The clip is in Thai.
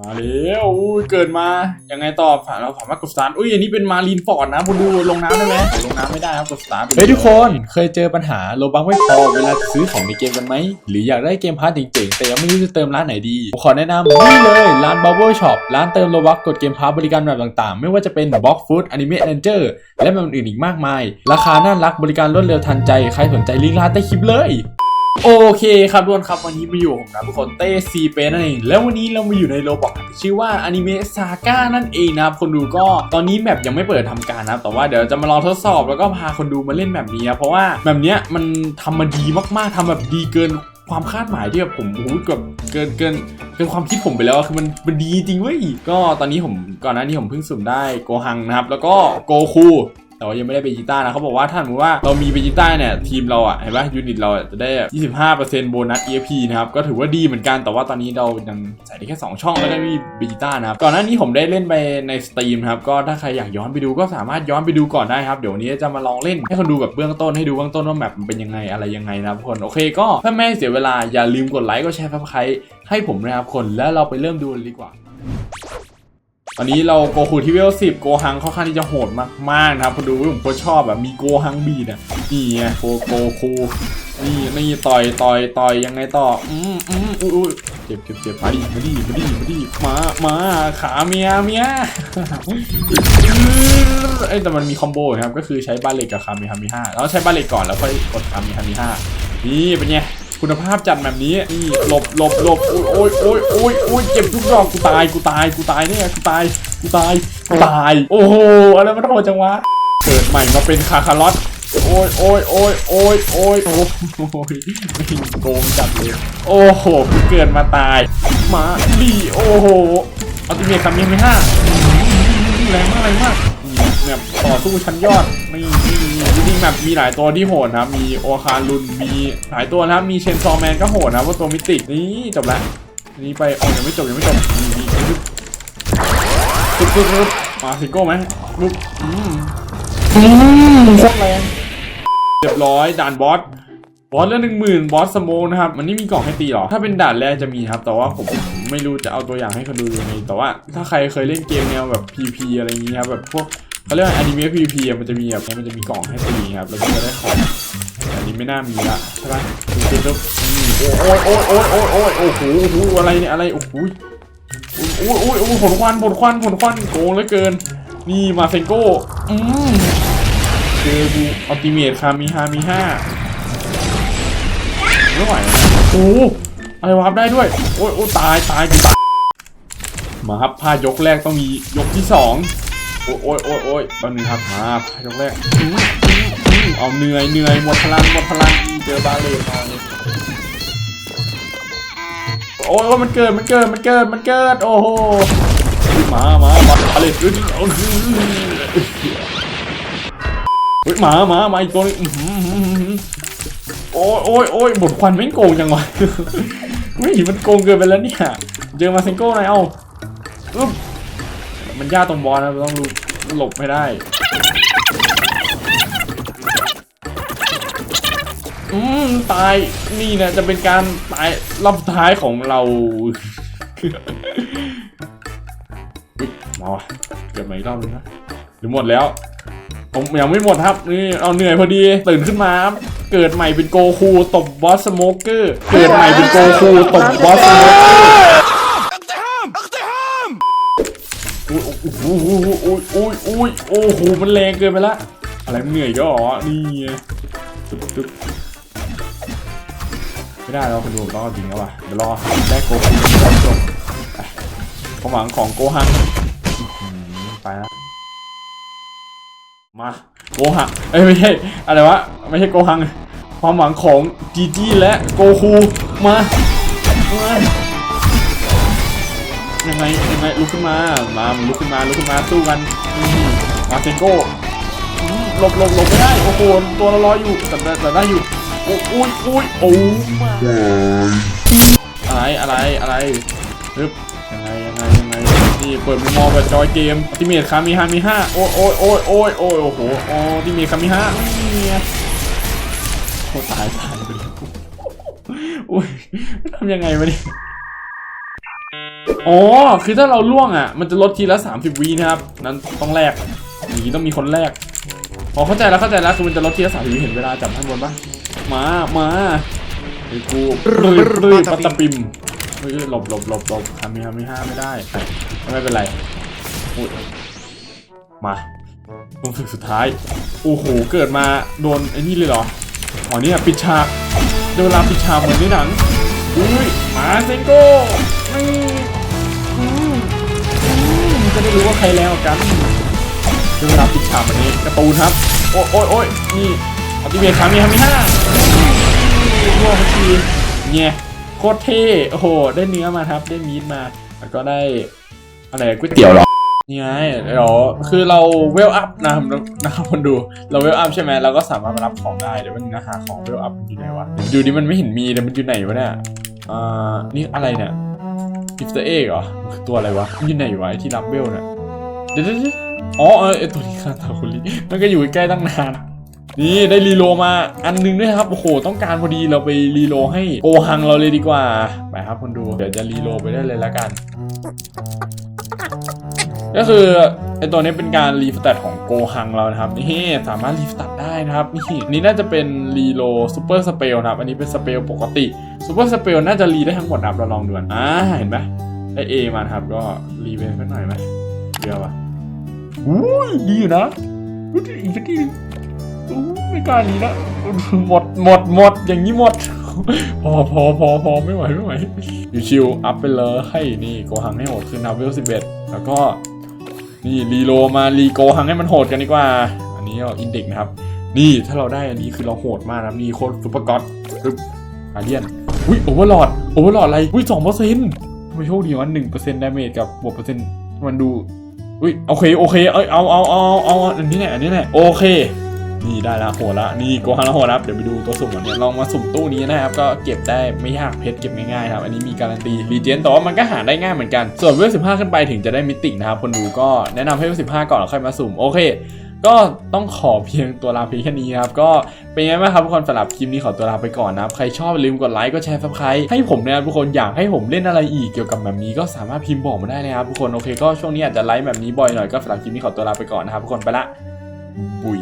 มาแล้วอุ้ยเกิดมายังไงต่อผ่านเราผ่านมากดสตาร์ทอุ้ยอันนี้เป็นมารีนฟอร์ดนะคุณดูลงน้ำได้ไหมลงน้ำไม่ได้ครับกดสตาร์ทเฮ้ยทุกคนเคยเจอปัญหาโลบังไม่พอเวลาซื้อของในเกมกันไหมหรืออยากได้เกมพาร์ทเจ๋งๆแต่ยังไม่รู้จะเติมร้านไหนดีผมขอแนะนำนี่เลยร้าน Bubble Shop ร้านเติมโลบักกดเกมพาร์ทบริการแบบต่างๆ ไม่ว่าจะเป็น Box Food Anime Ranger และแบบอื่นอีกมากมาย ราคาน่ารักบริการรวดเร็วทันใจใครสนใจลิงก์ร้านใต้คลิปเลย โอเคครับทุกคนครับวันนี้มาอยู่ผมนะทุกคนเต้ซีเปนั่นเอง แล้ววันนี้เรามาอยู่ในโรบอทชื่อว่าอนิเมะซาก้านั่นเองนะครับคนดูก็ตอนนี้แมปยังไม่เปิดทำการนะครับแต่ว่าเดี๋ยวจะมาลองทดสอบแล้วก็พาคนดูมาเล่นแบบนี้นะเพราะว่าแบบเนี้ยมันทำมาดีมากๆทำแบบดีเกินความคาดหมายที่แบบผมโอ้โหเกือบเกินเกินเกินความคิดผมไปแล้วคือมันมันดีจริงเว้ยก็ตอนนี้ผมก่อนหน้านี้ผมเพิ่งสุ่มได้โกฮังนะครับแล้วก็โกคู แต่ว่ายังไม่ได้เบจิต้านะเขาบอกว่าถ้าสมมติว่าเรามีเบจิต้าเนี่ยทีมเราอะเห็นปะยูนิตเราจะได้ 25%โบนัส EFP นะครับก็ถือว่าดีเหมือนกันแต่ว่าตอนนี้เรายังใส่ได้แค่ 2 ช่องแล้วก็มีเบจิต้านะครับก่อนหน้านี้ผมได้เล่นไปในสตรีมครับก็ถ้าใครอยากย้อนไปดูก็สามารถย้อนไปดูก่อนได้ครับเดี๋ยวนี้จะมาลองเล่นให้คนดูแบบเบื้องต้นให้ดูเบื้องต้นว่าแมปมันเป็นยังไงอะไรยังไงนะครับทุกคนโอเคก็เพื่อไม่ให้เสียเวลาอย่าลืมกดไลค์กดแชร์ซับสไครให้ผมนะครับคนแล้วเราไปเริ่มดูกันดีกว่า ตอนนี้เราโกคูที่เวลสิบโกฮังค่อนข้างที่จะโหดมากๆนะครับดูผมโคตรชอบแบบมีโกฮังบีดอะนี่ไงโกโกคูนี่นี่ต่อยต่อยต่อยยังไงต่ออืมอืมอุ้ยอุ้เจ็บเจ็บเจ็บมาดิมาดิมาดิมาดิมามาขาเมียเมียเอ้แต่มันมีคอมโบนะครับก็คือใช้บาเล็กกับคาเมฮามิห้าแล้วใช้บาเล็กก่อนแล้วค่อยกดคาเมฮามิห้านี่เป็นไง คุณภาพจัดแบบนี้นี่หลบหลบหลบโอ้ยโอ้ยโอ้ยโอ้ยเจ็บทุกดอกกูตายกูตายกูตายเนี่ยกูตายกูตายกูตาย โอ้โหอะไรมันโหดจังวะเกิดใหม่มาเป็นคาคารอตโอ้ยโอ้ยโอ้ยโอ้ยโอ้ยโอ้ยไม่โกงจัดเลยโอ้โหเกิดมาตายมาดีโอ้โหอัลติเมทคาเมฮามิห้าแรงมากแรงมาก แบบต่อสู้ชั้นยอดไม่ไม่มีจริงๆแบบมีหลายตัวที่โหดนะมีโอคารุนมีหลายตัวนะครับมีเชนซอแมนก็โหดนะว่าตัวมิตินี่จบและอันนี้ไปอ๋อยังไม่จบยังไม่จบนี่นี่ปึ๊บปึ๊บปึ๊บมาซิงโก้ไหมปึ๊บอืมอืมโคตรแรงเรียบร้อยด่านบอสบอสละหนึ่งหมื่นบอสสโมนะครับมันนี่มีกล่องให้ตีหรอ ถ้าเป็นด่านแรกจะมีครับ แต่ว่าผมไม่รู้จะเอาตัวอย่างให้คนดูยังไงแต่ว่าถ้าใครเคยเล่นเกมแนวแบบ PP อะไรอย่างเงี้ยครับแบบพวก เขาเรียกว่าอนิเมะ PVP อะมันจะมีแบบมันจะมีกล่องให้ตีครับแล้วก็จะได้ของอันนี้ไม่น่ามีละใช่ปะดูดูดูโอ้ยโอ้ยโอ้ยโอ้ยโอ้ยโอ้โหโอ้โหอะไรเนี่ยอะไรโอ้โหโอ้ยโอ้ยโอ้ยผลควันผลควันผลควันโกงเหลือเกิน นี่มาเซนโก้อืมเจอกูอัลติเมทคามิฮามิห้าไม่ไหวนะโอ้อะไรวาร์ปได้ด้วย โอ้ยโอ้ตายตายกูตายมาครับผ้ายกแรกต้องมียกที่สอง โอ้ยโอ้ยโอ้ยโอ้ยแป๊บนึงครับมาผ้ายกแรกเอาเหนื่อยเหนื่อยหมดพลังหมดพลังเจอบาเลมาเลยโอ้ยโอ้ยมันเกิดมันเกิดมันเกิดมันเกิดโอ้โหมามาบาเลตอื้อเอาอื้อเฮ้ยมามามาอีกตัวนึงโอ้ยโอ้ยโอ้ยบทควันไม่โกงจังวะไม่มันโกงเกินไปแล้วเนี่ยเจอมาเซงโก้หน่อยเอ้าอึ๊บ มันยากตรงบอลนะเราต้องรู้หลบไม่ได้อืมตายนี่นะจะเป็นการตายรอบท้ายของเรามาเกิดมาอีกรอบนึงนะหรือหมดแล้วผมยังไม่หมดครับนี่เอาเหนื่อยพอดีตื่นขึ้นมาเกิดใหม่เป็นโกคูตบบอสสโมเกอร์เกิดใหม่เป็นโกคูตบบอสสโมเกอร์ อุ้ยอุ้ยอุ้ยอุ้ยอุ้ยโอ้โหมันแรงเกินไปละอะไรมันเหนื่อยก็อ๋อนี่ไงตึ๊บไม่ได้เราคนดูต้องอาจริงแล้วว่ะเดี๋ยวรอได้โกคูจบจบความหวังของโกฮังไปแล้วมาโกหังเอ้ยไม่ใช่อะไรวะไม่ใช่โกหัง ความหวังของจีจีและโกคูมามา ยังไงยังไงลุกขึ้นมา มาลุกขึ้นมาลุกขึ้นมาสู้กันอืมาเซนโก้หลบหลบหลบไม่ได้โอ้โหตัวละร้อยอยู่แต่แต่ได้อยู่โอ้อุ้ยอุ้ยโอ้มาอะไรอะไรอะไรฮึบยังไงยังไงยังไงนี่เปิดมุมมองแบบจอยเกมที่เมียคามีฮามีห้าโอ้ยโอ้ยโอ้ยโอ้ยโอ้ยโอ้โหโอ้ที่เมียคามีห้านี่ไงโคตรตายตายไปเลยอุ้ยทำยังไงวะเนี่ย อ๋อ คือถ้าเราล่วงอะ มันจะลดทีละ 30วีนะครับ นั้นต้องแลกอย่างนี้ต้องมีคนแลกพอเข้าใจแล้วเข้าใจแล้วคือมันจะลดทีละ30วีเห็นเวลาจับข้างบนปะมา มาไอ้กูปรื้อปรื้อปัตตะปิมเฮ้ยหลบหลบหลบหลบทำมีทำมีห้าไม่ได้ไม่เป็นไรอุ๊ยมาลงฝึกสุดท้าย โอ้โห เกิดมาโดนไอ้นี่เลยเหรออ๋อเนี่ยปิดฉากเดี๋ยวเวลาปิดฉากเหมือนในหนังอุ้ยมาเซนโก้นี่อืมอืม จะได้รู้ว่าใครแล้วกันเดี๋ยวเวปิดฉากแบบนี้กร์ตูนครับ โอ้ยโอ้ยโอ้ยนี่อัติเมทคามีฮามีห้าร่วงทีเนี่ยโคตรเท่โอ้โห ได้เนื้อมาครับ ได้มีดมา แล้วก็ได้อะไรก๋วยเตี๋ยวหรอนี่ไงเดี๋ยวคือเราเวลอัพนะครับนะครับคนดูเราเวลอัพใช่ไหมเราก็สามารถมารับของได้เดี๋ยวมันนะหาของเวลอัพอยู่ไหนวะดูดิมันไม่เห็นมีเลยมันอยู่ไหนวะเนี่ยอ่านี่อะไรเนี่ย กิฟต์เอกเหรอคือตัวอะไรวะมันอยู่ไหนวะไอ้ที่รับเวลเนี่ยเดี๋ยวเดี๋ยวอ๋อเออตัวนี้คาตาคุริมันก็อยู่ใกล้ตั้งนาน นี่ได้รีโลมาอันหนึงด้วยครับ โอ้โห ต้องการพอดีเราไปรีโลให้โกฮังเราเลยดีกว่า ไปครับคนดู เดี๋ยวจะรีโลไปได้เลยแล้วกัน ก็คือไอตัวนี้เป็นการรีสแตทของ โกฮังเรานะครับนี่สามารถรีสแตทได้นะครับนี่นี่น่าจะเป็นรีโลซูเปอร์สเปลนะครับ อันนี้เป็นสเปลปกติซูเปอร์สเปลน่าจะรีได้ทั้งหมดนะครับเราลองดูนอ่าเห็นไหมได้เอมาครับก็รีไปสักหน่อยไหมเยอะปะอุ้ยดีอยู่นะอุ๊ยอีกสักทีนึงอู้ไม่กล้ารีละหมดหมดหมดอย่างนี้หมดพอพอพอพอไม่ไหวไม่ไหวอยู่ชิวอัพไปเลยให้นี่โกฮังให้โหดขึ้นนะเวลสิบเอ็ดแล้วก็ นี่รีโลมารีโกหังให้มันโหดกันดีกว่า อันนี้ก็อินเด็กนะครับ นี่ถ้าเราได้อันนี้คือเราโหดมากนะครับนี่โคตรซุปเปอร์ก็อดปึ๊บอาเดียนอุ้ยโอเวอร์ลอดโอเวอร์ลอดอะไรอุ้ยสองเปอร์เซ็นต์ทำไมโชคดีวะหนึ่งเปอร์เซ็นต์ดาเมจกับบวกเปอร์เซ็นต์มันดูอุ้ยโอเคโอเคเอ้ยเอาเอาเอาเอาอันนี้แหละอันนี้แหละโอเค นี่ได้ละโหละนี่โกฮังละโหดนะครับเดี๋ยวไปดูตัวสุ่มก่อนเนี่ยลองมาสุ่มตู้นี้นะครับ ก็เก็บได้ไม่ยากเพชรเก็บง่ายๆครับ อันนี้มีการันตีรีเจนแต่ว่ามันก็หาได้ง่ายเหมือนกัน ส่วนเวล15ขึ้นไปถึงจะได้มิตินะครับคนดูก็แนะนำให้เวล15ก่อนแล้วค่อยมาสุ่มโอเคก็ต้องขอเพียงตัวลาเพียงแค่นี้ครับ ก็เป็นไงบ้างครับทุกคนสำหรับคลิปนี้ขอตัวลาไปก่อนนะครับ ใครชอบลืมกดไลค์กดแชร์ซับสไครต์ให้ผมนะครับทุกคนอยากให้ผมเล่นอะไรอีกเกี่ยวกับแบบนี้ก็สามารถพิมพ์บอกมาได้นะครับทุกคนโอเคก็ช่วงนี้อาจจะไลฟ์แบบนี้บ่อยหน่อยก็สำหรับคลิปนี้ขอตัวลาไปก่อนนะครับทุกคนไปละบุย